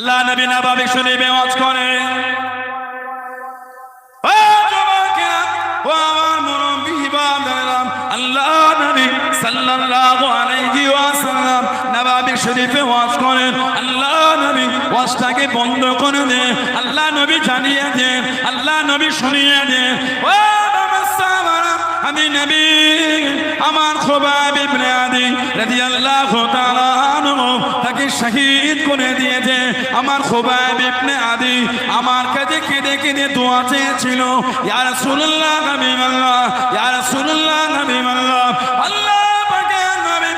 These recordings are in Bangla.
আল্লাহ নবী নবাবি শরীফে ওয়াজ করে। আল্লাহ নবী সাল্লাল্লাহু আলাইহি ওয়াসাল্লাম নবাবি শরীফে ওয়াজ করেন, আল্লাহ নবী ওয়াজটাকে বন্ধ করে দে আল্লাহ নবী জানিয়ে দেন, আল্লাহ নবী শুনিয়ে দেন। ও আমি নবী, আমার খোবাব ইবনে আদি রাদিয়াল্লাহু তাআলা আনহু তাকে শহীদ করে দিয়েছে। আমার খোবাব ইবনে আদি আমার কাছে কেঁদে কেঁদে দোয়া চেয়েছিল, ইয়া রাসূলুল্লাহ হাবিবাল্লাহ ইয়া রাসূলুল্লাহ হাবিবাল্লাহ আল্লাহ পাকের নবী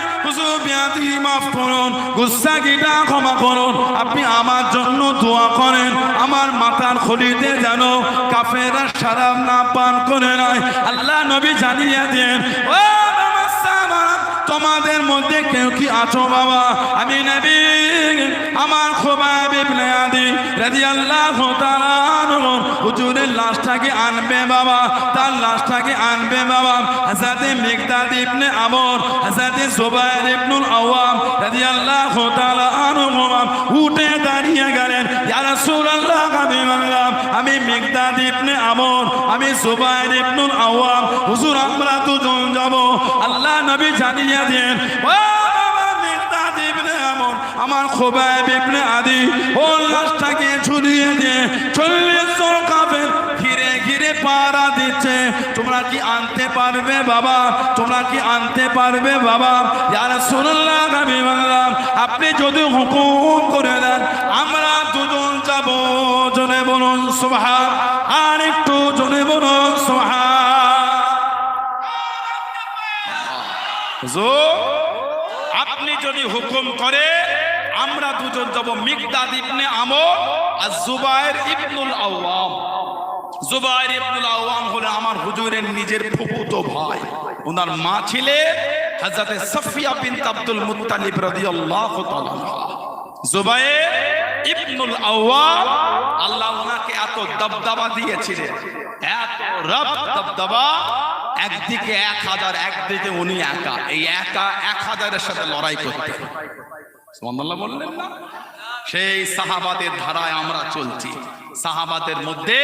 মাফ করুন গুসা গিটা ক্ষমা করুন। আপনি আমার জন্য দোয়া করেন। আমার মাথার খুলিতে যেন কাফেরা সারা না পান করে নয় আল্লাহ নবী জানিয়ে দেন, ও তোমাদের মধ্যে কেউ কি আছো বাবা? আমি নবী, আমার খোবাব ইবনে আদি রাদিয়াল্লাহু হুজুরের লাশটাকে আনবে বাবা, তার লাশটাকে আনবে বাবা। হযরতে মিকদাদ ইবনে আমর হযরতে জুবাইর ইবনুল আওয়াম রাদিয়াল্লাহু তাআলা আনহু। উঠে দাঁড়িয়ে গেলেন, ইয়া রাসূলুল্লাহ হাবিবাল্লাহ আমি মিকদাদ ইবনে আমর আমি জুবাইর ইবনুল আওয়াম। হুজুর, আমরা দুজন যাব। আল্লাহ নবী জানিয়ে দেন ও আমর খোবাইব ইবনে আদি, ও লাশটাকে ঝুলিয়ে দিয়ে চল্লিশ জন ঘিরে ঘিরে পাড়া দিচ্ছে। তোমরা কি আনতে পারবে বাবা? তোমরা কি আনতে পারবে বাবা? যারা শুনলাম আমি বললাম, আপনি যদি হুকুম করে দেন, আমরা দুজন যাব। জনে বলুন সোহা আর একটু জনে বলুন সোহা আপনি যদি হুকুম করে, আমরা দুজন যাব মিকদাদ ইবনে আমর আর জুবাইর ইবনুল আওয়াম। জুবাইর ইবনুল আওয়াম হলো আমার হুজুরের নিজের ফুফুতো ভাই। ওনার মা ছিলেন হযরতে সাফিয়া বিনত আব্দুল মুত্তালিব রাদিয়াল্লাহু তাআলা জুবাইর ইবনুল আওয়াম, আল্লাহ ওনাকে এত দবদবা দিয়েছিলেন। এত রব দবদবা একদিকে এক হাজার, একদিকে উনি একা। এই একা এক হাজারের সাথে লড়াই সুবহানাল্লাহ বললেন না? সেই সাহাবাদের ধারায় আমরা চলছি। সাহাবাদের মধ্যে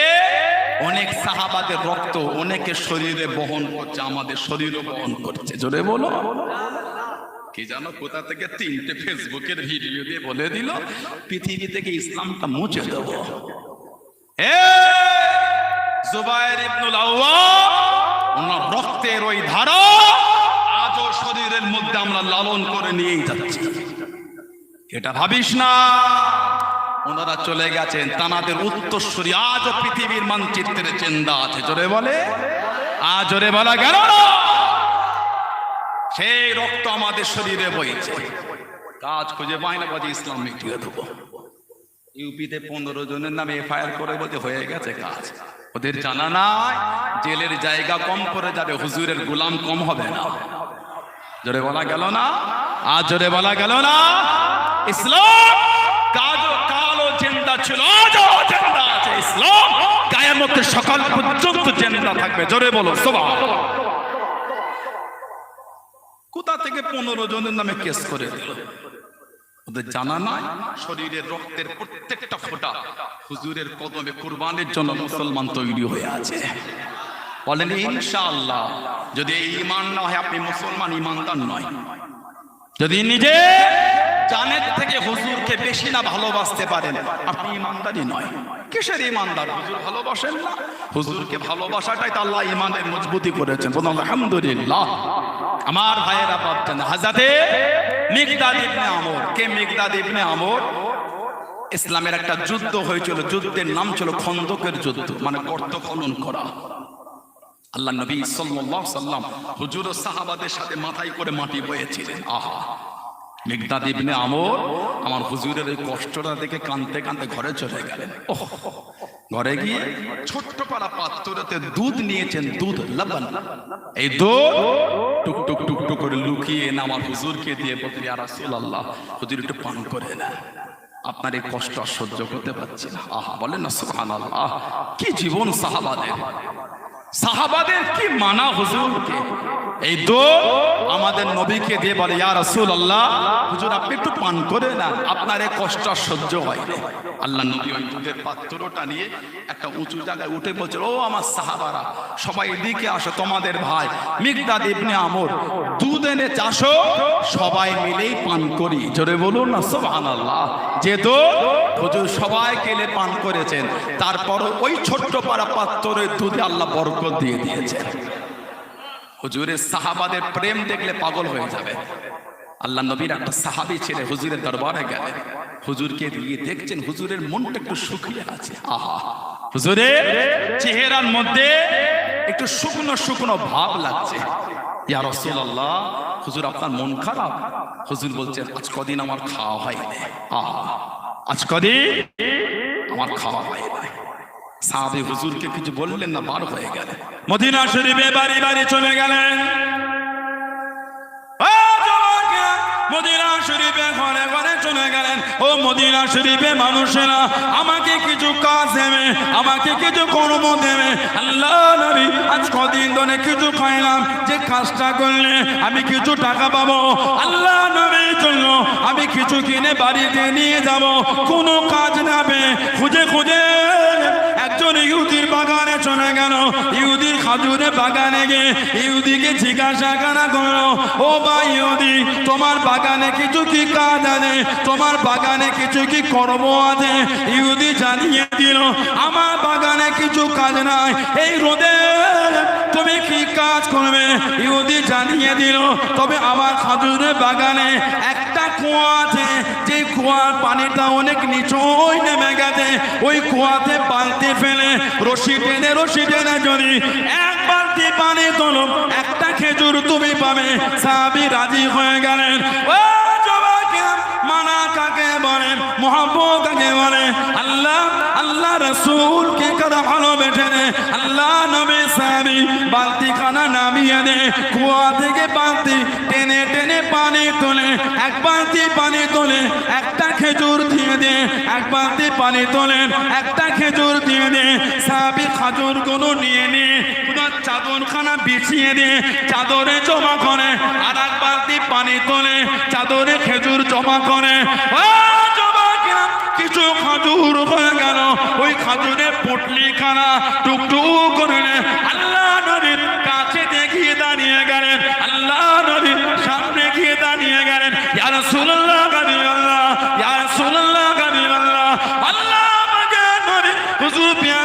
অনেক সাহাবাদের রক্ত অনেকে শরীরে বহন করছে, আমাদের শরীরও বহন করছে। জোরে বলো। কি জানো কোথা থেকে তিনটে ফেসবুকের ভিডিও দিয়ে বলে দিল, পৃথিবী থেকে ইসলামটা মুছে দেবো। এ জুবাইর ইবনুল আওয়াম ওনার রক্তের ওই ধারা আজও শরীরের মধ্যে আমরা লালন করে নিয়েই যাচ্ছি। এটা ভাবিস না? ওনারা চলে গেছেন, তানাদের উত্তরসূরি আজও পৃথিবীর মানচিত্রের চিন্তা আছে। জোরে বলে? আজ জোরে বলা গেল সেই রক্ত আমাদের শরীরে বইছে। কাজ খুঁজে পাই না ইসলাম মিটিয়ে দেবো ইউপিতে পনেরো জনের নামে এফআইআর করে বলতে হয়ে গেছে কাজ। ওদের জানা নাই, জেলের জায়গা কম করে যাবে, হুজুরের গোলাম কম হবে না। জোরে বলা গেল না? আর জোরে বলা গেল না? ইসলাম কালো জেন্দা ছিল সকাল পর্যন্ত জেন্দা থাকবে। জোরে বলো সবাই কোথা থেকে পনেরো জনের নামে কেস করে? দিল ওদের জানা নাই? শরীরের রক্তের প্রত্যেকটা ফোঁটা হুজুরের কদমে কোরবানের জন্য মুসলমান তৈরি হয়ে আছে। বলেন, ইনশাআল্লাহ, যদি ইমান না হয়, আপনি মুসলমান ইমানদার নয়। যদি নিজে জানের থেকে হুজুরকে বেশি না ভালোবাসতে পারেন আপনি ইমানদারই নয়। কিসের ইমানদার? হুজুর ভালোবাসেন না? হুজুরকে ভালোবাসাটাই তো আল্লাহ ইমানের মজবুতি করেছেন। বলুন আলহামদুলিল্লাহ। আমার ভাইয়েরা ভাবছেন হাজাতে মিগদাদ ইবনে আমর। কে মিগদাদ ইবনে আমর? ইসলামের একটা যুদ্ধ হয়েছিল যুদ্ধের নাম ছিল খন্দকের যুদ্ধ মানে গর্ত খনন করা। আল্লাহ নবী সাল্লাল্লাহু সাল্লাম হুজুর সাহাবাদের সাথে মাথায় করে মাটি বয়েছিলেন। আহা! মিগদাদ ইবনে আমর আমার হুজুরের ওই কষ্টটা দেখে কাঁদতে কাঁদতে ঘরে চলে গেলেন। ঘরে গিয়ে ছোট্ট পাড়া পাত্রতে দুধ নিয়েছেন, দুধ লবণ। এই দুধ টুক টুক টুক টুক করে লুকিয়ে এনে আমার হুজুরকে দিয়ে বলতেন ইয়া রাসূলুল্লাহ, হুজুর একটু পান করে না আপনার এই কষ্ট সহ্য করতে পারছি না। আহা! বলেন না, সুবহানাল্লাহ। কি জীবন সাহাবাদের। সাহাবাদের কি মানা হুজুরকে এই দো আমাদের নবীকে দিয়ে বলে, ইয়া রাসূল আল্লাহ হুজুর আপনি একটু পান করে না আপনার এই কষ্ট সহ্য হয় না। আল্লাহ নবী ওই দুধের পাত্রটা নিয়ে একটা উঁচু জায়গায় উঠে বলছে, ও আমার সাহাবারা, সবাই এদিকে আসো, তোমাদের ভাই মিগদাদ ইবনে আমর, দুধ এনে চাষো সবাই মিলেই পান করি। জোরে বলুন না, সুবহানাল্লাহ। যেহেতু হুজুর সবাই কেলে পান করেছেন। তারপর ওই ছোট্ট পাড়া পাত্রের দুধে আল্লাহ বরকত দিয়ে দিয়েছেন হুজুরের সাহাবাদের প্রেম দেখলে পাগল হয়ে যাবে। আল্লাহ নবীর একটা সাহাবি ছেলে হুজুরের দরবারে গেলেন হুজুরকে দিয়ে দেখছেন হুজুরের মনটা একটু শুকিয়ে আছে। আহা! হুজুরের চেহারার মধ্যে একটু শুকনো শুকনো ভাব লাগছে। ইয়া রাসূলুল্লাহ, হুজুর আপনার মন খারাপ? হুজুর বলছেন, আজ কদিন আমার খাওয়া হয়নি। আহা! আজ কদিন আমার খাওয়া হয়নি। সাহাবি হুজুরকে কিছু বললেন না, বার হয়ে গেলেন। মদিনা শরীফে বাড়ি বাড়ি চলে গেলেন। আমাকে কিছু কাজ দেবে, আমাকে কিছু কর্ম দেবে। আল্লাহ আজ কদিন ধরে কিছু খাইলাম, যে কাজটা করলে আমি কিছু টাকা পাবো। আল্লাহ নবীর জন্য আমি কিছু কিনে বাড়িতে নিয়ে যাব। কোনো কাজ নাবে খুঁজে খুঁজে একজন ইহুদির বাগানে চলে গেল। ইহুদির খাজুরে বাগানে গিয়ে ইহুদিকে জিজ্ঞাসা করা করল, ও বা ইহুদি, তোমার বাগানে কিছু কি কাজ আছে? তোমার বাগানে কিছু কি করব আছে? ইহুদি জানিয়ে দিল। আমার বাগানে কিছু কাজ নাই। এই রোদে তুমি কি কাজ করবে? ইহুদি জানিয়ে দিল। তবে আমার খাজুরের বাগানে একটা কুয়া আছে। যে কুয়ার পানিটা অনেক নিচই নেমে গেছে। ওই কুয়াতে বালতি ফেলে রশি টেনে রশি টেনে যদি এক বালতি পানি তোলো, একটা খেজুর তুমি পাবে। সাবি রাজি হয়ে গেলেন। ও আল্লাহ রসুল কে কথা ভালোবেসে আল্লাহ নবী সাহাবি বালতি খানা নামিয়ে দে কুয়া থেকে বালতি টেনে টেনে পানি তোলে, এক বালতি পানি তোলে একটা খেজুর দিয়ে দে। এক বালতি পানি তোলেন একটা খেজুর দিয়ে দে। সাহাবি খাজুরগুলো নিয়ে নিয়ে তোমার চাদর খানা বিছিয়ে দিয়ে চাদরে জমা করে আর এক বালতি পানি তোলে, চাদরে খেজুর জমা করে। ও কিছু খাজুর হয়ে গেল। ওই খাজুরে পুটলি খানা টুকটুক করে আল্লাহ নবীর কাছে দেখিয়ে দাঁড়িয়ে গেলেন। আল্লাহ নবীর সামনে গিয়ে দাঁড়িয়ে গেলেন। ইয়া রাসূলুল্লাহ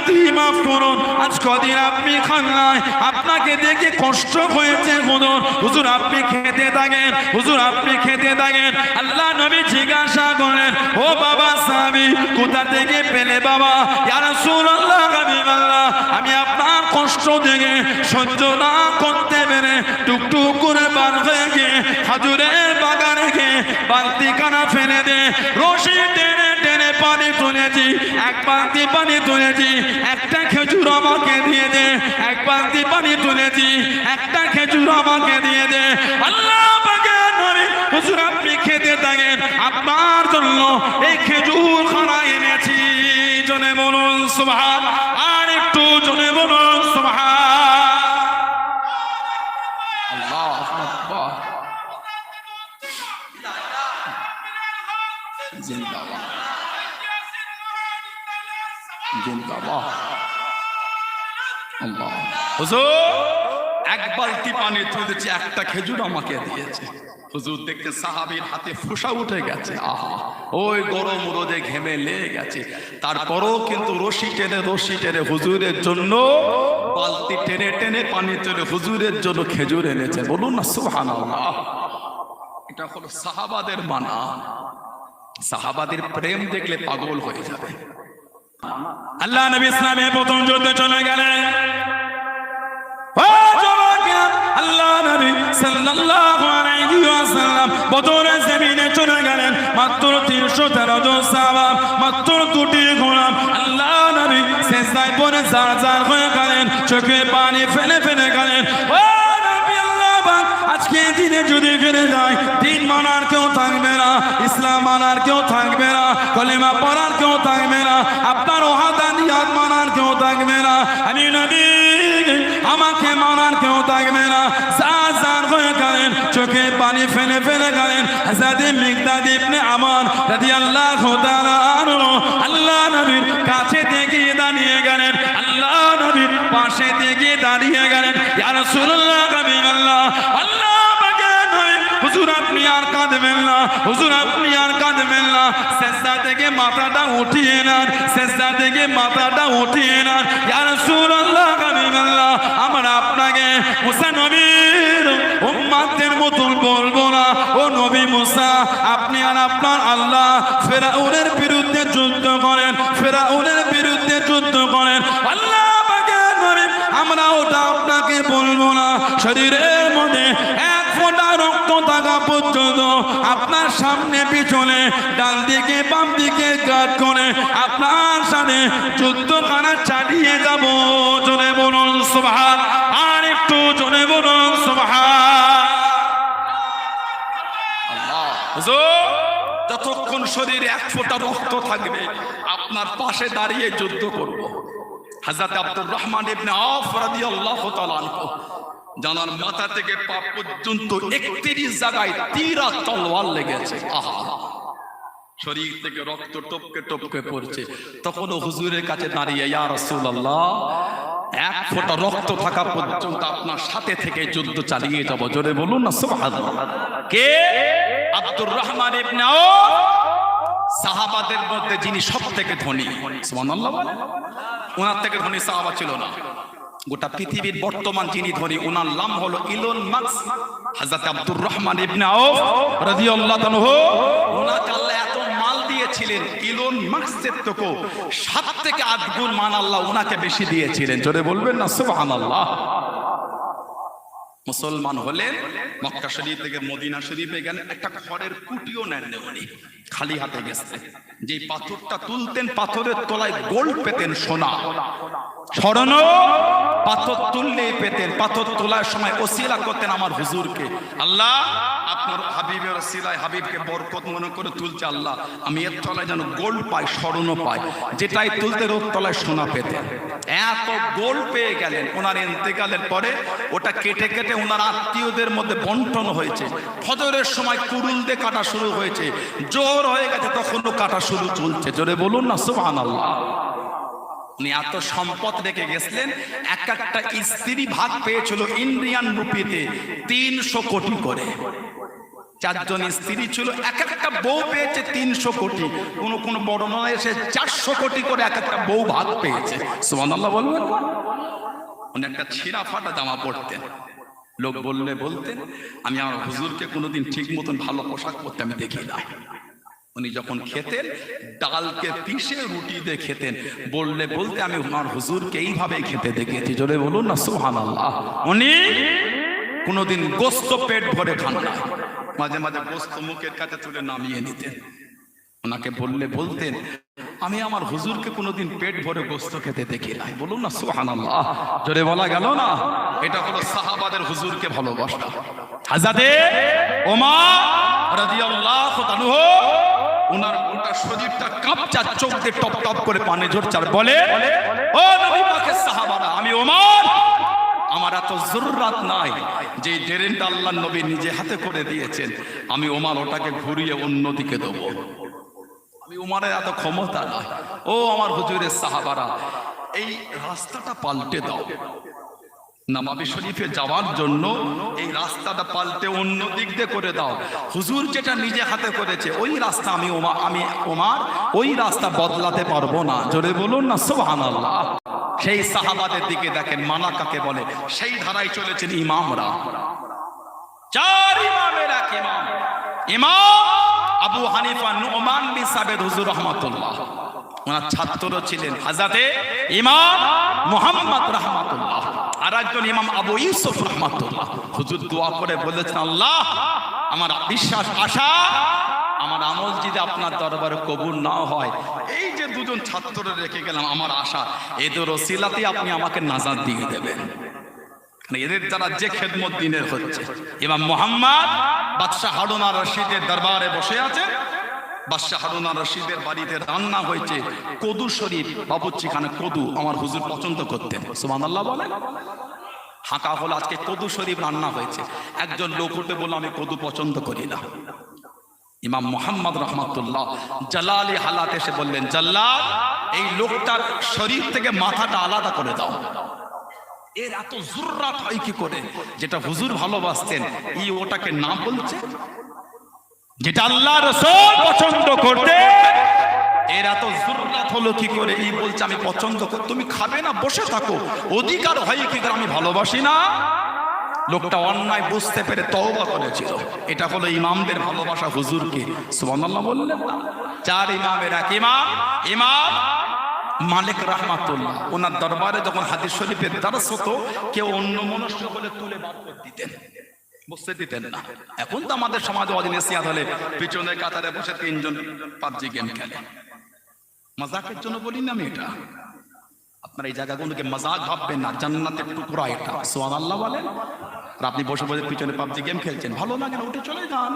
হুজুর মাফ করুন, আজ কদিন আপনি খান নাই। আপনাকে দেখে কষ্ট হয়েছে, হুজুর। হুজুর, আপনি খেতে থাকেন, হুজুর, আপনি খেতে থাকেন। আল্লাহ নবী জিজ্ঞাসা করলেন, ও বাবা সাহাবী, কোথা থেকে পেলে বাবা? রাসূলুল্লাহ হাবিবাল্লাহ আমি আপনার কষ্ট দেখে সহ্য না করতে পেরে টুকটুক করে বার হয়ে গিয়ে খাজুরের বাগানে গিয়ে বালতি কানা ফেলে দে রশি টেনে টেনে পানি তুলেছি, এক বালতি পানি তুলেছি, একটা খেজুর আমাকে দিয়ে দে, এক বালতি পানি তুলেছি, একটা খেজুর আমাকে দিয়ে দে। আল্লাহ আপনি খেতে থাকেন, আপনার জন্য এই খেজুর খানা এনেছি। জনে বলুন, সুবহান, আর একটু জনে বলুন, সুবহান। জিন্দাবাদ। জিন্দাবাদ আল্লাহ। হুজুর! এক বালতি পানি তুলেছি একটা খেজুর আমাকে দিয়েছে। হুজুর দেখতে সাহাবীর হাতে ফোসা উঠে গেছে। আহা ওই গরম রোদে ঘেমে লেগে গেছে। তারপরও কিন্তু রশি টেনে রশি টেনে হুজুরের জন্য বালতি টেনে টেনে পানি তুলে হুজুরের জন্য খেজুর এনেছে। বলুন না সুবহানাল্লাহ। এটা হলো সাহাবাদের মানা। সাহাবাদের প্রেম দেখলে পাগল হয়ে যাবে। আল্লাহ নবী ইসলামে প্রথম যুদ্ধে চলে গেলেন। আল্লাহ নবী সাল্লাল্লাহু আলাইহি ওয়াসাল্লাম বদরের জমিনে চলে গেলেন। মাত্র 313 জন সাহাবা মাত্র দুটি গোলাম আল্লাহ নবী সেজদায় পড়ে জার জার গেলেন চোখে পানি ফেলে ফেলে গেলেন। আজকে দিনে যদি ফিরে যায়, দিন মানার কেউ থাকবে না, ইসলাম মানার কেউ থাকবে না, কলিমা পড়ার কেউ থাকবে না, আপনার ওহাদানিয়াত মানার কেউ থাকবে না আমি নবী আমাকে মানার কেউ থাকবে না চোখে পানি ফেলে ফেলে গেলেন তাআলা আনহু, আল্লাহ নবীর কাছে থেকে দাঁড়িয়ে গেলেন, আল্লাহ নবীর পাশে থেকে দাঁড়িয়ে গেলেন, ইয়া রাসূলুল্লাহ আল্লাহ হুজুর, আপনি আর কাঁদবেন না। হুজুর, আপনি আর কাঁদবেন না। সেজদা থেকে মাথাটা উঠিয়ে নেন, সেজদা থেকে মাথাটা উঠিয়ে নেন। ইয়া রাসূলুল্লাহ, হাবিবাল্লাহ, আমরা আপনাকে মুসা নবীর উম্মাতের মতন বলব না। ও নবী মুসা, আপনি আর আপনার আল্লাহ ফেরাউনের বিরুদ্ধে যুদ্ধ করেন, ফেরাউনের বিরুদ্ধে যুদ্ধ করেন। আল্লাহ আমরা ওটা আপনাকে বলব না। শরীরের মধ্যে এক ফোঁটা রক্ত থাকা পর্যন্ত আপনার সামনে পিছনে ডান দিকে বাম দিকে গাট করে আপনার সাথে যুদ্ধ খানা চালিয়ে যাব। জোরে বলুন সুবহান আর একটু জোরে বলুন হুজুর, যতক্ষণ শরীরে এক ফোঁটা রক্ত থাকবে আপনার পাশে দাঁড়িয়ে যুদ্ধ করব। হাজরত আব্দুর রহমান ইবনে আওফ রাদিয়াল্লাহু তাআলা আনহু, জানার মাথা থেকে পা পর্যন্ত 31 জায়গায় তীর তলোয়ার লেগেছে। আহা! শরীর থেকে রক্ত টপকে টপকে পড়ছে। তখন হুজুরের কাছে দাঁড়িয়ে, ইয়া রাসূলুল্লাহ, এক ফোঁটা রক্ত থাকা পর্যন্ত আপনার সাথে থেকে যুদ্ধ চালিয়ে যাব। জোরে বলুন না, সুবহানাল্লাহ। কে? আব্দুর রহমান ইবনে আওফ সাহাবাদের মধ্যে যিনি সব থেকে ধনী, সুবহানাল্লাহ বলেন? ওনার থেকে ধনী সাহাবা ছিল না। গোটা পৃথিবীর বর্তমান যিনি ধনী, ওনার নাম হলো ইলন মার্কস হযরত আব্দুর রহমান ইবনে আওফ রাদিয়াল্লাহু আনহু। ওনাকে আল্লাহ এত মাল দিয়েছিলেন, ইলন মার্কসের থেকে সাত থেকে আট গুণ মান আল্লাহ ওনাকে বেশি দিয়েছিলেন। জোরে বলবেন না, সুবহানাল্লাহ। মুসলমান হলেন, মক্কা শরীফ থেকে মদিনা শরীফে গেলেন, একটা খড়ের কুটিও নেন উনি। খালি হাতে গেছে। যে পাথরটা তুলতেন, পাথরের তলায় গোল্ড পেতেন সোনা। স্মরণ, পাথর তুললেই পেতেন, পাথর তোলার সময় ওসিলা করতেন আমার হুজুরকে। আল্লাহ, আপনার হাবিবের হাবিবকে বরকত মনে করে তুলছে আল্লাহ। আমি এর তলায় যেন গোল্ড পাই, স্মরণও পাই। যেটাই তুলতে তলায় সোনা এত গোল্ড পেয়ে গেলেন। ওনার পরে ওটা কেটে কেটে ওনার আত্মীয়দের মধ্যে বন্টন হয়েছে। ফজরের সময় কুড়ুল দিয়ে কাটা শুরু হয়েছে। জোর হয়ে গেছে, তখনও কাটা শুরু চলছে। জোরে বলুন না, সুবহানাল্লাহ। উনি এত সম্পদ রেখে গেছিলেন, এক একটা স্ত্রী ভাগ পেয়েছিল ইন্ডিয়ান রুপিতে তিনশো কোটি করে। চারজন স্ত্রী ছিল, এক একটা বউ পেয়েছে তিনশো কোটি। কোন কোন বর্ণনা এসে চারশো কোটি করে এক একটা বউ ভাগ পেয়েছে। সুবহানাল্লাহ বলবেন? উনি একটা ছিঁড়া ফাটা জামা পরতেন। লোক বললে, বলতেন, আমি আমার হুজুরকে কোনোদিন ঠিক মতন ভালো পোশাক পরতে আমি দেখি না। উনি যখন খেতেন, ডালকে পিষে রুটি দিয়ে খেতেন। বললে, বলতে আমি আমার হুজুরকে এইভাবে খেতে দেখেছি। জোরে বলুন না সুহান আল্লাহ উনি কোনোদিন গোস্ত পেট ভরে খান না। মাঝে মাঝে গোস্ত মুখের কাছে তুলে নামিয়ে নিতেন। ওনাকে বললে, বলতেন, আমি আমার হুজুরকে কোনোদিন পেট ভরে গোস্ত খেতে দেখি নাই। বলুন না সুহান আল্লাহ জোরে বলা গেল না? এটা হলো সাহাবাদের হুজুরকে ভালোবাসা। হাজাতে ওমা রাদিয়াল্লাহু তাআলা ওনার গোটা শরীরটা কাঁপচা চোখ দিয়ে টপ টপ করে পানি ঝরছে আর বলে ও নবী পাকের সাহাবারা আমি ওমর। আমার এত জরুরাত নাই যে ডেরেনটা আল্লাহ নবী নিজে হাতে করে দিয়েছেন। আমি ওমার ওটাকে ঘুরিয়ে অন্যদিকে দেবো। আমি উমারের এত ক্ষমতা নাই। ও আমার হুজুরের সাহাবারা এই রাস্তাটা পাল্টে দাও। নামাবি শরীফে যাওয়ার জন্য এই রাস্তাটা পাল্টে অন্য দিক দিয়ে করে দাও। হুজুর যেটা নিজে হাতে করেছে, ওই রাস্তা আমি আমি ওমার, ওই রাস্তা বদলাতে পারব না। জোরে বলুন না, সুবহানাল্লাহ। সেই সাহাবাদের দিকে দেখেন, মানা কাকে বলে? সেই ধারায় চলেছেন ইমামরা। চার ইমামের এক ইমাম। ইমাম আবু হানিফা নুমান বিন সাবেদ হুজুর রহমাতুল্লাহ। ওনার ছাত্র ছিলেন। হাজাতে ইমাম মোহাম্মদ রহমাতুল্লাহ। আর একজন ইমাম আবু ইউসুফ রহমাতুল্লাহ। হুজুর দোয়া করে বলেছেন, আল্লাহ, আমার বিশ্বাস আশা, আমার আমল যদি আপনার দরবারে কবুল না হয়, এই যে দুজন ছাত্র রেখে গেলাম, আমার আশা, এদের ওসিলাতে আপনি আমাকে নাজাদ দিয়ে দেবেন। এদের দ্বারা যে খেদমত দিনের হচ্ছে। ইমাম মোহাম্মদ বাদশাহ হারুন আর রশিদের দরবারে বসে আছে বাদশাহ রশিদের বাড়িতে রান্না হয়েছে কদু শরীফ। খানে, কদু আমার হুজুর পছন্দ করতেন। বলেন। হাঁকা আজকে কদু শরীফ রান্না হয়েছে। একজন লোক উঠে বলল, আমি কদু পছন্দ করি না। ইমাম মোহাম্মদ রহমতুল্লাহ জালালি হালাত এসে বললেন, জাল্লাল, এই লোকটার শরীর থেকে মাথাটা আলাদা করে দাও। এর এত জুররাত হয় কি করে? যেটা হুজুর ভালোবাসতেন, ই ওটাকে না বলছে? যেটা আল্লাহ রসুল পছন্দ করতে এর এত জুররাত হলো কি করে? এই বলছে, আমি পছন্দ করি তুমি খাবে না, বসে থাকো। অধিকার হয় কি আমি ভালোবাসি না। লোকটা অন্যায় বুঝতে পেরে তওবা করেছিল। এটা হলো ইমামদের ভালোবাসা হুজুরকে। সুবহানাল্লাহ বললেন না। চার ইমামের এক ইমাম ইমাম মালিক রহমাতুল্লাহ। ওনার দরবারে যখন হাদিস শরীফের দ্বারস হতো কেউ অন্য মনস্ক বলে তুলে বার করে দিতেন। বুঝতে দিতেন না। এখন তো আমাদের সমাজে সিয়াদ হলে পিছনের কাতারে বসে তিনজন পাবজি গেম খেলে। মজাকের জন্য বলি না আমি এটা। আপনার এই জায়গাগুলোকে মজাক ভাববেন না, জান্নাতের টুকরা এটা। সোয়ান আল্লাহ বলেন, আর আপনি বসে বসে পিছনে পাবজি গেম খেলছেন। ভালো লাগে না, উঠে চলে যান।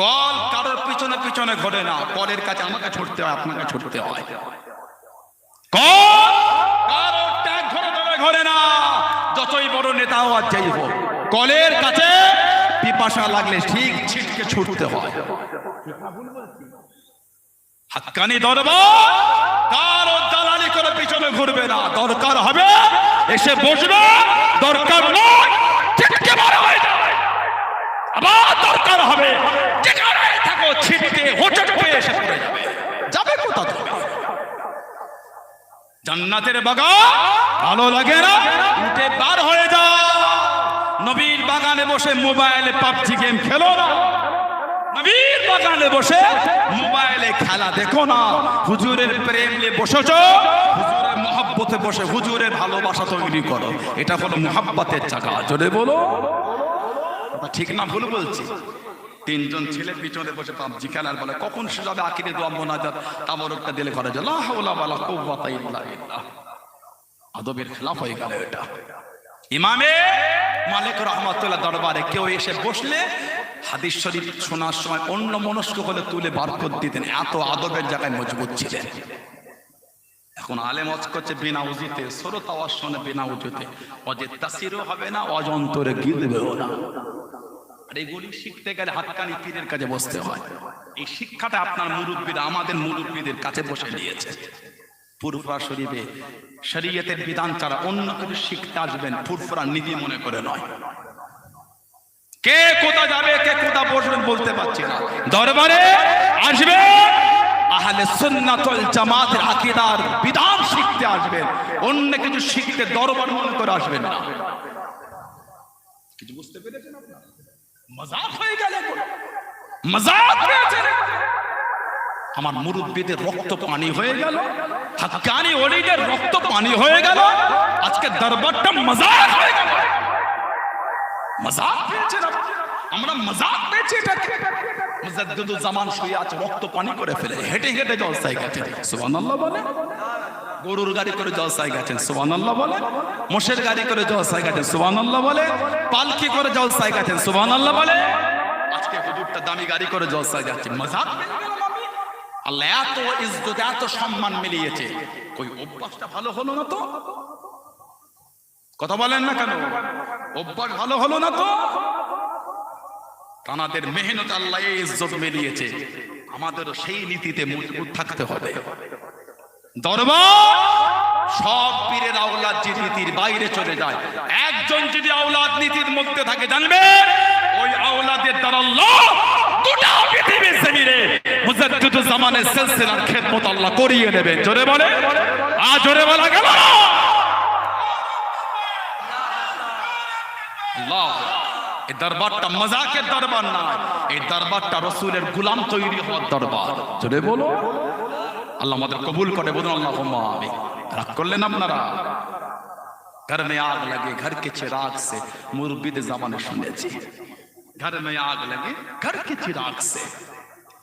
কল কারোর পিছনে পিছনে ঘটে না, কলের কাছে আমাকে ছুটতে হয়, আপনাকে ছুটতে হয়। কল কারোর ট্যাগ ঘরে ঘরে না, যতই বড় নেতা হওয়ার যাই হোক। কলের কাছে পিপাসা লাগলে ঠিক ছিটকে ছুটতে হয়। দরবার দালালি করে পিছনে ঘুরবে না। দরকার হবে, এসে বসবে, দরকার নয় আবার দরকার হবে থাকো, ছিটকে এসে পড়ে যাবে। যাবে কোথা জান্নাতের বাগান, ভালো লাগে না, উঠে বার হয়ে যাও নবীর বাগানে বসে মোবাইলে পাবজি গেম খেলো না। নবীর বাগানে বসে মোবাইলে খেলা দেখো না। হুজুরের প্রেম নিয়ে বসেছ, হুজুরের মহাব্বতে বসে হুজুরের ভালোবাসা তৈরি করো। এটা হলো মোহাব্বতের জায়গা, জোরে বলো। ঠিক না ভুল বলছি। তিনজন ছেলে পিছনে বসে পাবজি খেলার বলে, কখন সে যাবে? আকিরে দোয়া মোনাজাত, তাবরকটা দিলে করে যে লা হাওলা ওয়ালা কুওয়াতা ইল্লা বিল্লাহ। আদবের খেলাফ হয়ে গেল এটা। ইমামে মালিক রহমাতুল্লাহ দরবারে কেউ এসে বসলে হাদিস শরীফ শোনার সময় অন্য মনস্ক হলে তুলে বার করে দিতেন। এত আদবের জায়গায় মজবুত ছিলেন। এখন আলেম অজ করছে বিনা উজুতে সরত আওয়াজ শোনে বিনা উজুতে। অজে তাসিরও হবে না, অজন্তরে গিলবেও না। আর এগুলি শিখতে গেলে হাতকানি পীরের কাছে বসতে হয়। এই শিক্ষাটা আপনার মুরব্বীরা আমাদের মুরব্বীদের কাছে বসে নিয়েছে ফুরফুরা শরীফে শরীয়তের বিধান ছাড়া অন্য কিছু শিখতে আসবেন ফুরফুরা নীতি মনে করে নয়। কে কোথা যাবে, কে কোথা বসবেন বলতে পারছি না। দরবারে আসবে আহলে সুন্নাতুল জামাতের আকীদার বিধান শিখতে আসবেন। অন্য কিছু শিখতে দরবার মনে করে আসবেন না। কিছু বুঝতে পেরেছেন আপনারা? মজাক হয়ে গেল। মজাক হয়েছে আমার মুরব্বীদের রক্ত পানি হয়ে গেল, হাক্কানি ওলিদের রক্ত পানি হয়ে গেল, আজকে দরবারটা মজাক হয়ে গেল। মজাক আপনি? আমরা মজাক পেয়েছি এটাকে মুজাদ্দিদু জামান শুয়ে আছে, রক্ত পানি করে ফেলে, হেঁটে হেঁটে জলসায় গেছে। সুবহানাল্লাহ বলে। গরুর গাড়ি করে জলসায় গেছেন সুবহানাল্লাহ বলে। মোষের গাড়ি করে জলসায় গেছেন সুবহানাল্লাহ বলে। পালকি করে জলসায় গেছেন সুবহানাল্লাহ বলে। আজকে হুজুরটা দামি গাড়ি করে জলসায় যাচ্ছে মজাক? আল্লাহ, এত ইজ্জত, এত সম্মান মিলিয়েছে। ওই অভ্যাসটা ভালো হলো না তো? কথা বলেন না কেন? অভ্যাস ভালো হলো না তো? তানাদের মেহনত আল্লাহ এই ইজ্জত মিলিয়েছে। আমাদেরও সেই নীতিতে মজবুত থাকতে হবে। দরবার, সব পীরের আওলাদ যে নীতির বাইরে চলে যায়। একজন যদি আওলাদ নীতির মধ্যে থাকে, জানবে, ওই আওলাদের দ্বারা আল্লাহ গোটা পৃথিবীর জমিনে মুজাদ্দিদুল জামানের সিলসিলার খেদমত আল্লাহ করিয়ে নেবে জোরে বলে আ জোরে বলা গেল না? আল্লাহ এই দরবারটা মজাকের দরবার না এই দরবারটা রসুলের গুলাম তৈরি হওয়ার দরবার জোরে বলো আল্লাহ আমাদের কবুল করে বলুন আল্লাহ আমি রাগ করলেন আপনারা घर में आग लगे घर के चिराग से मुर्बिद जमाने শুনেছি घर में आग लगे घर के चिराग से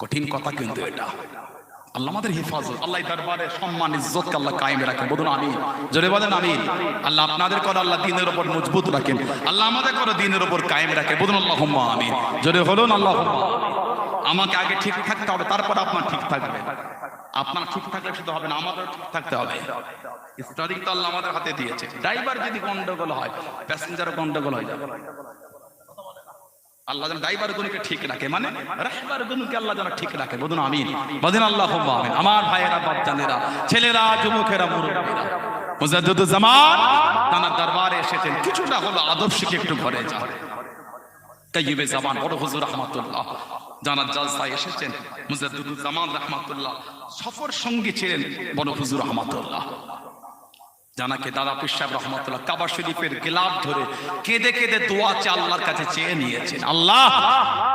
কঠিন কথা কিন্তু এটা আল্লাহ আমাদের হেফাজত আল্লাহ এই দরবারে সম্মান ইজ্জতকে আল্লাহ কায়েম রাখেন বলুন আমি জোরে বলেন আমি আল্লাহ আপনাদের করে আল্লাহ দিনের উপর মজবুত রাখেন আল্লাহ আমাদের করে দিনের উপর কায়েম রাখেন বলুন আল্লাহ আমি জোরে হলুন আল্লাহ আমাকে আগে ঠিক থাকতে হবে তারপর আপনার ঠিক থাকবে আপনার ঠিক থাকলে শুধু হবে না আমাদের ঠিক থাকতে হবে স্টারিং তো আল্লাহ আমাদের হাতে দিয়েছে ড্রাইভার যদি গন্ডগোল হয় প্যাসেঞ্জারও গন্ডগোল হয়ে যাবে আল্লাহ যেন ড্রাইভার ঠিক রাখে। মানে আল্লাহ যেন ঠিক রাখে। বলুন আমিন। আল্লাহ আমিন। আমার ভাইয়েরা বাচ্চানেরা ছেলেরা, যুবকেরা, মুরব্বীরা মুজাদ্দুজ্জামান তানার দরবারে এসেছেন। কিছুটা হলো আদব শিখে একটু ঘরে যান। তাইয়িবে জামান, বড় হুজুর জানার এসেছেন মুজাদ্দুজ্জামান রহমাতুল্লাহ। সফর সঙ্গী ছিলেন বড় হুজুর রহমাতুল্লাহ। জানাকে দাদা পিসাব রহমতুল্লাহ কাবা শরীফের গেলাপ ধরে কেঁদে কেঁদে দোয়া চে আল্লাহর কাছে চেয়ে নিয়েছেন। আল্লাহ,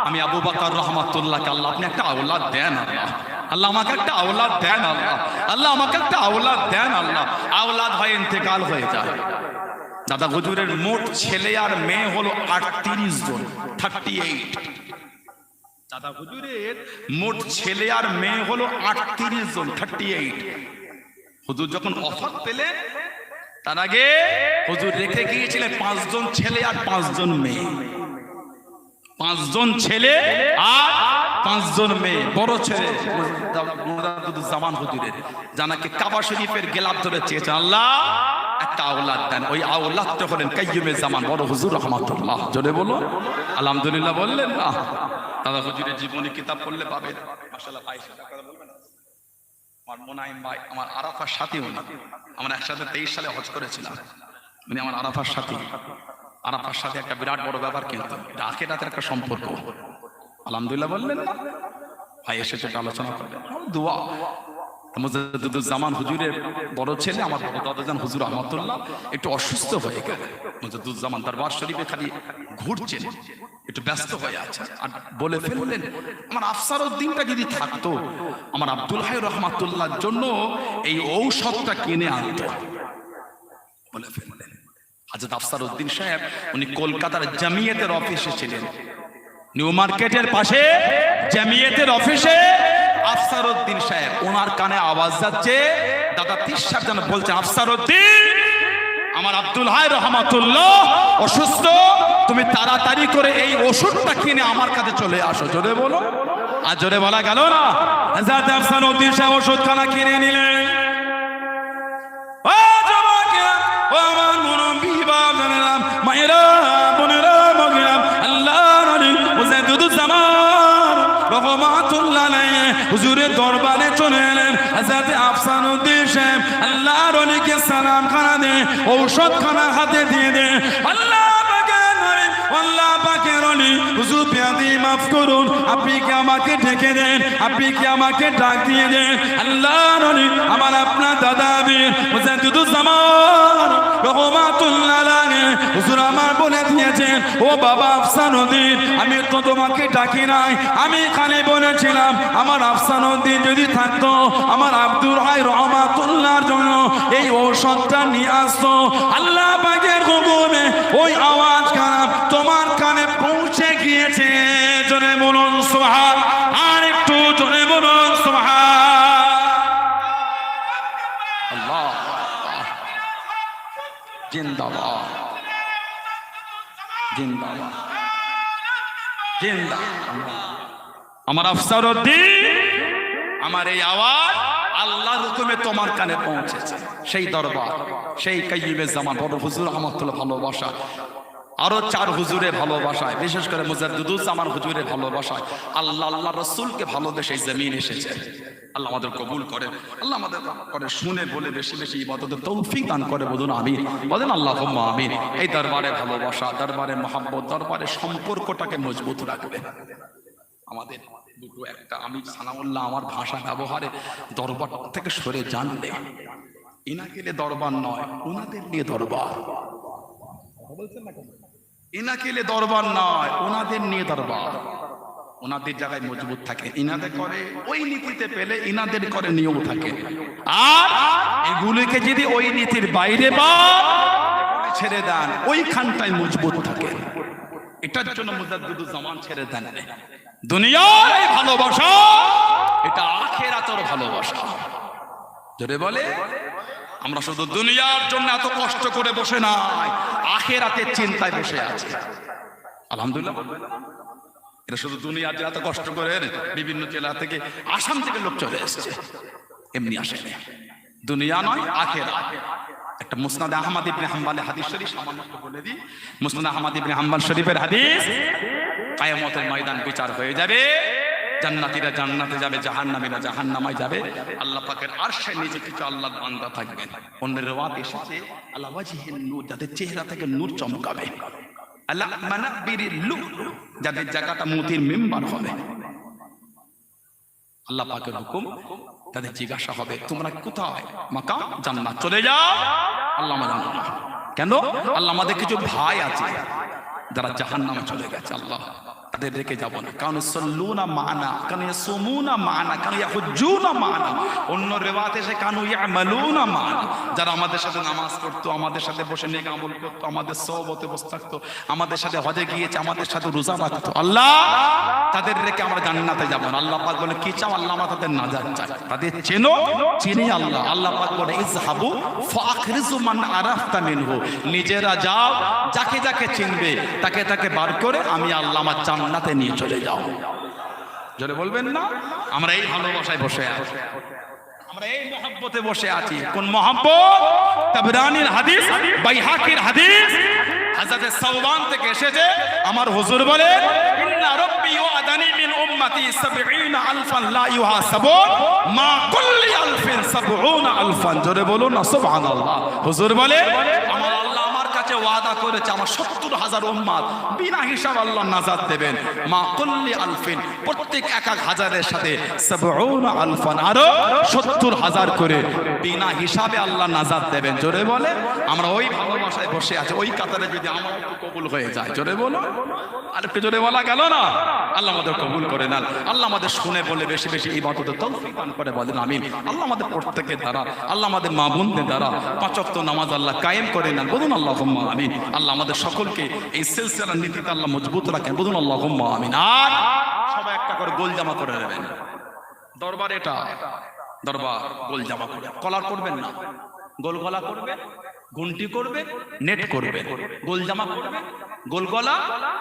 আমি আবু বাকর রহমতুল্লাহকে আল্লাহ আপনি একটা আওলাদ দেন আল্লাহ। আল্লাহ আমাকে একটা আওলাদ দেন আল্লাহ। আল্লাহ আমাকে একটা আওলাদ দেন আল্লাহ। আওলাদ হয়, ইন্তেকাল হয়ে যায়। দাদা হুজুরের মোট ছেলে আর মেয়ে হলো আটত্রিশ জন থার্টি এইট দাদা হুজুরের মোট ছেলে আর মেয়ে হলো আটত্রিশ জন থার্টি এইট হুজুর যখন অফার পেলেন তার আগে হুজুর রেখে গিয়েছিলেন পাঁচজন ছেলে আর পাঁচজন মেয়ে। পাঁচজন ছেলে আর পাঁচজন মেয়ে। বড় ছেলে জামান হুজুরের, জানাকে কাবা শরীফের গেলাপ ধরে চেয়েছেন, আল্লাহ, একটা দেন। ওই আওলাদটা হলেন কাইয়ুমে জামান, বড় হুজুর রহমাতুল্লাহ। জোরে বলো। আলহামদুলিল্লাহ বললেন না দাদা হুজুরের জীবনী কিতাব পড়লে পাবেন। বলবেন আমার মোনাইম ভাই, আমার আরাফার সাথী উনি। আমরা একসাথে তেইশ সালে হজ করেছিলাম। উনি আমার আরাফার সাথী। আরাফার সাথে একটা বিরাট বড় ব্যাপার কিন্তু, এটা আখের রাতের একটা সম্পর্ক। আলহামদুলিল্লাহ বললেন না? ভাই এসেছে একটা আলোচনা করলেন দোয়া। মুজাদ্দুজ্জামান হুজুরের বড় ছেলে, আমার বড় দাদাজান হুজুর আহমদুল্লাহ একটু অসুস্থ হয়ে গেল। মুজাদ্দুজ্জামান দরবার শরীফে খালি ঘুরছেন। একটু ব্যস্ত হয়ে আছে আর বলে ফেললেন, আমার আফসার উদ্দিনটা যদি থাকতো, আমার আব্দুল হাই রহমাতুল্লাহর জন্য এই ঔষধটা কিনে আনতো। বলে ফেললেন। হাজরত আফসার উদ্দিন সাহেব, উনি কলকাতার জামিয়াতের অফিসে ছিলেন। নিউ মার্কেটের পাশে জামিয়াতের অফিসে আফসার উদ্দিন সাহেব ওনার কানে আওয়াজ যাচ্ছে, দাদা তিস সাহেব যেন বলছেন আফসার উদ্দিন আমার আব্দুল হাই রহমাতুল্লাহ, অসুস্থ, তুমি তাড়াতাড়ি করে এই ওষুধটা কিনে আমার কাছে চলে আসো। জোরে বলো। আর জোরে বলা গেল না? ওষুধখানা কিনে নিলেন দরবারে চলে এলেন আফসান উদ্দেশ্যে আল্লাহর অলিকে সালাম খানা দে ঔষধ খানা হাতে দিয়ে দে। আল্লাহ আল্লাহ আমি তো তোমাকে ডাকি নাই। আমি খালি বলেছিলাম, আমার আফসানুদ্দিন যদি থাকতো, আমার আব্দুল হাই রহমাতুল্লাহর জন্য এই ঔষধটা নিয়ে আসতো। আল্লাহ পাকের হুকুমে ওই আওয়াজ খারাপ তোমার কানে পৌঁছে গিয়েছে। জোরে বলুন সোহান আর একটু জোরে বলুন আল্লাহ জিন্দাবাদ। আমার আফসার আমার এই আওয়াজ আল্লাহর হুকুমে তোমার কানে পৌঁছেছে। সেই দরবার, সেই কাইবে জামান। বড় হুজুর রহমতুল্লাহ ভালোবাসা। আরও চার হুজুরে ভালোবাসায়, বিশেষ করে মুজাদ্দুজ্জামান হুজুরে ভালোবাসায়। আল্লাহ আল্লাহ রসুলকে ভালোবেসে জমিন এসেছে। আল্লাহ আমাদের কবুল করে আল্লাহ আমাদের করে, শুনে, বলে বেশি বেশি ইবাদতের তৌফিক দান করে, বলুন আমিন। বলেন আল্লাহ আমিন। এই দরবারে ভালোবাসা, দরবারে মহাব্বত, দরবারে সম্পর্কটাকে মজবুত রাখবে আমাদের দুটো একটা, আমি সানাউল্লাহ আমার ভাষা ব্যবহারে দরবার থেকে সরে জানলে গেলে দরবার নয় ওনাদের নিয়ে দরবার। ইনা গেলে দরবার নয়, ওনাদের নিয়ে দরবার। ওনাদের জায়গায় মজবুত থাকে, ইনাদের করে ওই নীতিতে পেলে ইনাদের করে নিয়ম থাকে। আর এগুলিকে যদি ওই নীতির বাইরে বা ছেড়ে দেন, ওইখানটায় মজবুত থাকে। এটার জন্য মুজাদ্দুজ্জামান ছেড়ে দেন দুনিয়ার এই ভালোবাসা, এটা আখেরাতের ভালোবাসা। যদি বলে? আমরা শুধু দুনিয়ার জন্য এত কষ্ট করে বসে নাই, আখেরাতের চিন্তায় বসে আছি। আলহামদুলিল্লাহ। এটা শুধু দুনিয়ার জেলা এত কষ্ট করে বিভিন্ন জেলা থেকে আসাম থেকে লোক চলে এসেছে। এমনি আসেনি। দুনিয়া নয়, আখের। একটা মুসনাদ আহমদ ইবনে হাম্বালের হাদিস শরীফ সামান্য বলে দিই। মুসনাদ আহমদ ইবনে হাম্বাল শরীফের হাদিস, কায়ামতের ময়দান বিচার হয়ে যাবে। জান্নাতীরা জান্নাতে যাবে, জাহান্নামীরা জাহান্নামায় যাবে। আল্লাহ পাকের আরশের নিচে কিছু আল্লাহ বান্দা থাকবেন অন্যের রেওয়াত এসেছে আল্লাহ ওয়াজিহিন নূর, যাদের চেহারা থেকে নূর চমকাবে। আল্লাহ মানাবিরিল লুলু যাদের জায়গাটা মুতির মেম্বার হবে। আল্লাহ পাকের হুকুম, তাদের জিজ্ঞাসা হবে, তোমরা কোথায়? মাকা জান্নাত? চলে যাও? আল্লাহ আমার জানো না কেন? আল্লাহ আমাদের কিছু ভাই আছে, যারা জাহান নামে চলে গেছে, আল্লাহ। তাদের রেখে যাব না। কারণ সল্লুনা মানা সুমুনা মানা কারণ হুজুনা মানা। অন্য রেওয়াত এসে ইয়ামালুনা মানা। যারা আমাদের সাথে নামাজ আমাদের সাথে বসে আমল করতো, আমাদের সহবতে বসে থাকতো, আমাদের সাথে হজে গিয়েছে, আমাদের সাথে রোজা আল্লাহ তাদের রেখে আমরা জান্নাতে যাব না। আল্লাহ পাক বলে, কি চাও আল্লাহ তাদের চাই। তাদের চেনো, চিনি আল্লাহ। আল্লাহ পাক বলে, ইজহাবু ফাখরিজু মান আরাফতা মিনহু। নিজেরা যাও, যাকে যাকে চিনবে, তাকে তাকে বার করে আমি আল্লাহ আমার জান্নাতে নিয়ে চলে যাও। জোরে বলবেন না? আমরা এই ভালোবাসায় বসে আছি। আমরা এই মহব্বতে বসে আছি। কোন মহব্বত? তাবরানির হাদিস, বাইহাকির হাদিস। হযরত সাওবান থেকে এসেছে। আমার হুজুর বলে, ইন্না রাব্বি ওয়াদানি মিন উম্মতি 70 আলফান লা ইউহাসাবুন, মা কুল্লি আলফিন 70 আলফান। জোরে বলুন না, সুবহানাল্লাহ। হুজুর বলে ওয়াদা করেছে আমার সত্তর হাজার উম্মাদ। বিনা হিসাব আল্লাহ নাজাত দেবেন। মা কুল্লি আলফিন, প্রত্যেক এক এক হাজারের সাথে আলফান, আরও সত্তর হাজার করে বিনা হিসাবে আল্লাহ নাজাদ দেবেন। জোরে বলে আমরা ওই ভালোবাসায় বসে আছি, ওই কাতারে যদি আমার কবুল হয়ে যায়। জোরে বলো আর জোরে বলা গেল না? আল্লাহ আমাদের কবুল করে নেন। আল্লাহ আমাদের শুনে বলে বেশি বেশি এই মতো তৌফিক করে বলেন, আমিন। আল্লাহ আমাদের প্রত্যেকের দ্বারা, আল্লাহ আমাদের মা বোনদের দ্বারা পাঁচক্ত নামাজ আল্লাহ কায়েম করে নেন। বলুন আল্লাহ আমিন। আল্লাহ আমাদের সকলকে এই সিলসিলার নীতিতে আল্লাহ মজবুত রাখেন। বলুন আল্লাহ আমিন। আর সবাই একটা করে গোল জামা করে নেবেন। দরবার এটা। দরবার গোল জামা করে। কলার করবেন না। গোল গলা করবে ঘুমটি করবে নেট করবে গোল জামা করবে গোল ঘুনটি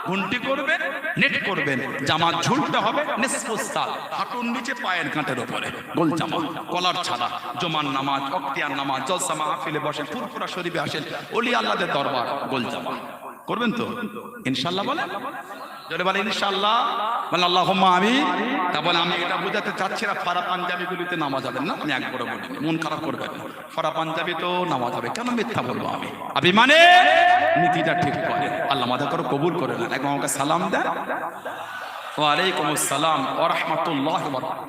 ঘুন্টি করবে, নেট করবেন জামা ঝুলতে হবে, নিষ্পস্তাল। হাঁটুর নিচে পায়ের কাঁটের উপরে গোল জামা, কলার ছাড়া জমান নামাজ, অক্তিয়ার নামাজ জলসামা মাহফিলে বসেন ফুরফুরা শরীফে আসেন অলি আল্লাহদের দরবার, গোল জামা। করবেন তো? ইনশাল্লাহ বলে জোরে বলে ইনশাল্লাহ বলে আল্লাহ আমি তা বলে আমি এটা বোঝাতে চাচ্ছি না, ফারা পাঞ্জাবি গুলিতে নামা যাবেন না। আমি একবারও বলি মন খারাপ করবেন ফারা পাঞ্জাবি তো নামা যাবে কেন মিথ্যা বলব আমি? আমি মানে নীতিটা ঠিক করে। আল্লাহ মাদা করো কবুল করে না একদম আমাকে সালাম দেন। ওয়ালাইকুম আসসালাম ওয়া রাহমাতুল্লাহি ওয়া বারাকাতুহু।